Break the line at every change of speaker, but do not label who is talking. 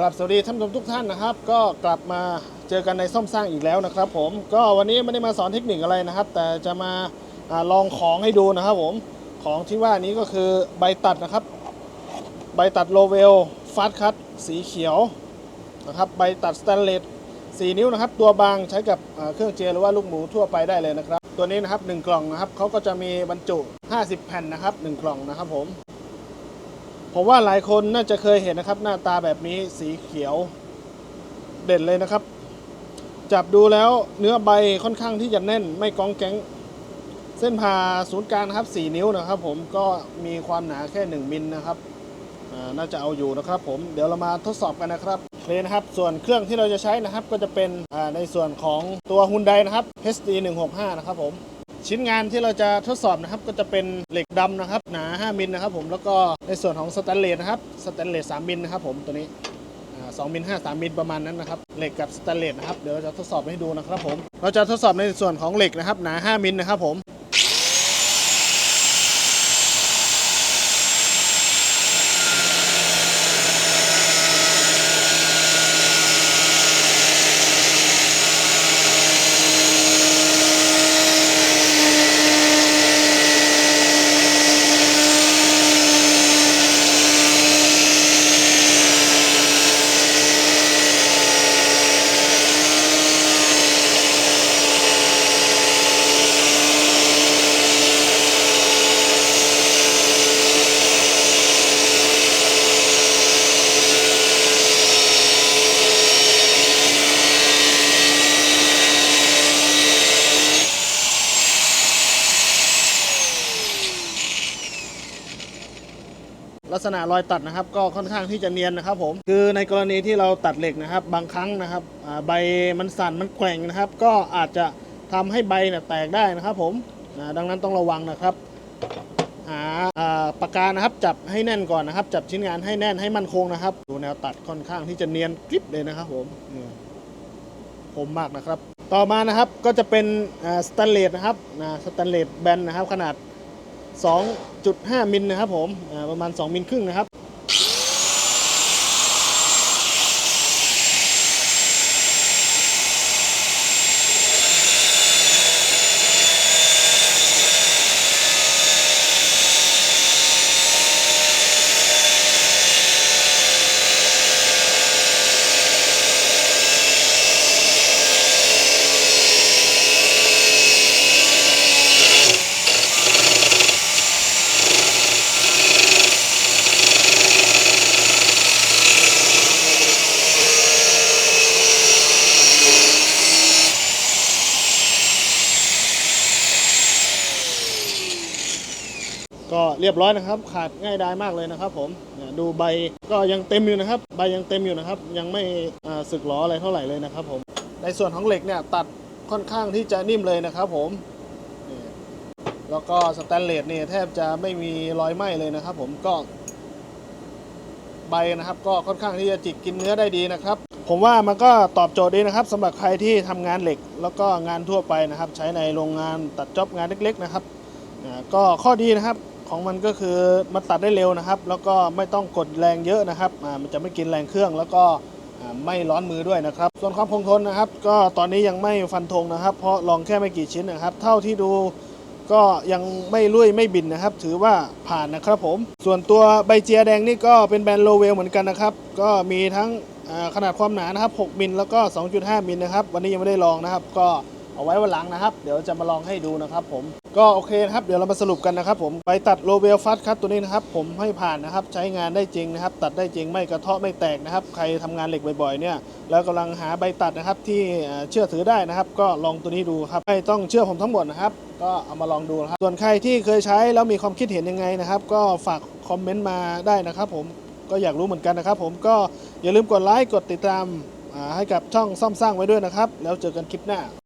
กลับสวัสดีท่านผู้ชมทุกท่านนะครับ ก็กลับมาเจอกันในซ่อมสร้างอีกแล้วนะครับ ผมก็วันนี้ไม่ได้มาสอนเทคนิคอะไรนะครับ แต่จะมาอาลองของให้ดูนะครับผมของที่ว่านี้ก็คือใบตัดนะครับ ใบตัดโลเวลฟาสคัตสีเขียวนะครับใบตัดสแตนเลส4 นิ้วนะครับ ตัวบางใช้กับเครื่องเจหรือว่าลูกหมูทั่วไปได้เลยนะครับ ตัวนี้นะครับ 1 กล่องนะครับเขาก็จะมีบรรจุ 50 แผ่นนะครับ 1 กล่องนะครับผม ผมว่าหลายคนน่าจะเคยเห็นนะครับ หน้าตาแบบนี้สีเขียวเด่นเลยนะครับ จับดูแล้วเนื้อใบค่อนข้างที่จะแน่นไม่ก้องแก๊ง เส้นผ่าศูนย์กลางนะครับ 4 นิ้วนะครับ ผมก็มีความหนาแค่ 1 มิลนะครับน่าจะเอาอยู่นะครับ ผมเดี๋ยวเรามาทดสอบกันนะครับเคนะครับ ส่วนเครื่องที่เราจะใช้นะครับ ก็จะเป็นในส่วนของตัวฮุนไดนะครับ HD 165นะครับผม ชิ้นงานที่เราจะทดสอบนะครับก็จะเป็นเหล็กดำนะครับหนา 5มิลนะครับผมแล้วก็ในส่วนของสแตนเลสนะครับสแตนเลส3มิลนะครับผมตัวนี้สองมิลห้าสามิลประมาณนั้นนะครับเหล็กกับสแตนเลสนะครับเดี๋ยวเราจะทดสอบให้ดูนะครับผมเราจะทดสอบในส่วนของเหล็กนะครับหนา 5มิลนะครับผม ลักษณะรอยตัดนะครับก็ค่อนข้างที่จะเนียนนะครับผมคือในกรณีที่เราตัดเหล็กนะครับ บางครั้งนะครับใบมันสั่นมันแกว่งนะครับ ก็อาจจะทำให้ใบเนี่ยแตกได้นะครับผมดังนั้นต้องระวังนะครับหาปากกานะครับจับให้แน่นก่อนนะครับ จับชิ้นงานให้แน่นให้มั่นคงนะครับ ดูแนวตัดค่อนข้างที่จะเนียนกริบเลยนะครับผมนี่คมมากนะครับ ต่อมานะครับก็จะเป็นสแตนเลสนะครับสแตนเลสแบนนะครับขนาด 2.5 มิลนะครับผมประมาณ 2 มิลครึ่งนะครับ ก็เรียบร้อยนะครับ ขาดง่ายดายมากเลยนะครับ ผมดูใบก็ยังเต็มอยู่นะครับ ใบยังเต็มอยู่นะครับ ยังไม่สึกหรออะไรเท่าไหร่เลยนะครับ ผมในส่วนของเหล็กเนี่ยตัดค่อนข้างที่จะนิ่มเลยนะครับผมแล้วก็สแตนเลสเนี่ยแทบจะไม่มีรอยไหม้เลยนะครับ ผมก็ ใบนะครับ ก็ค่อนข้างที่จะจิกกินเนื้อได้ดีนะครับ ผมว่ามันก็ตอบโจทย์ดีนะครับสำหรับใครที่ทำงานเหล็ก แล้วก็งานทั่วไปนะครับ ใช้ในโรงงานตัดจ็อบงานเล็ก ๆ นะครับก็ข้อดีนะครับ ของมันก็คือมันตัดได้เร็วนะครับ แล้วก็ไม่ต้องกดแรงเยอะนะครับมันจะไม่กินแรงเครื่องแล้วก็ไม่ร้อนมือด้วยนะครับ ส่วนความคงทนนะครับ ก็ตอนนี้ยังไม่ฟันธงนะครับ เพราะลองแค่ไม่กี่ชิ้นนะครับ เท่าที่ดูก็ยังไม่ลุยไม่บินนะครับ ถือว่าผ่านนะครับผม ส่วนตัวใบเจียแดงนี่ก็เป็นแบรนด์โลเวลเหมือนกันนะครับ ก็มีทั้งขนาดความหนานะครับ 6 มิลแล้วก็ 2.5 มิลนะครับ วันนี้ยังไม่ได้ลองนะครับ ก็ เอาไว้วันหลังนะครับ เดี๋ยวจะมาลองให้ดูนะครับผมก็โอเคนะครับเดี๋ยวเรามาสรุปกันนะครับผมใบตัดโลเวลฟัสคัตตัวนี้นะครับผมให้ผ่านนะครับใช้งานได้จริงนะครับ ตัดได้จริงไม่กระเทาะไม่แตกนะครับ ใครทำงานเหล็กบ่อยๆเนี่ยแล้วกำลังหาใบตัดนะครับที่เชื่อถือได้นะครับ ก็ลองตัวนี้ดูครับไม่ต้องเชื่อผมทั้งหมดนะครับ ก็เอามาลองดูนะครับส่วนใครที่เคยใช้แล้วมีความคิดเห็นยังไงนะครับ ก็ฝากคอมเมนต์มาได้นะครับผมก็อยากรู้เหมือนกันนะครับ ผมก็อย่าลืมกดไลค์กดติดตามให้กับช่องซ่อมสร้างไว้ด้วยนะครับ แล้วเจอกันคลิปหน้า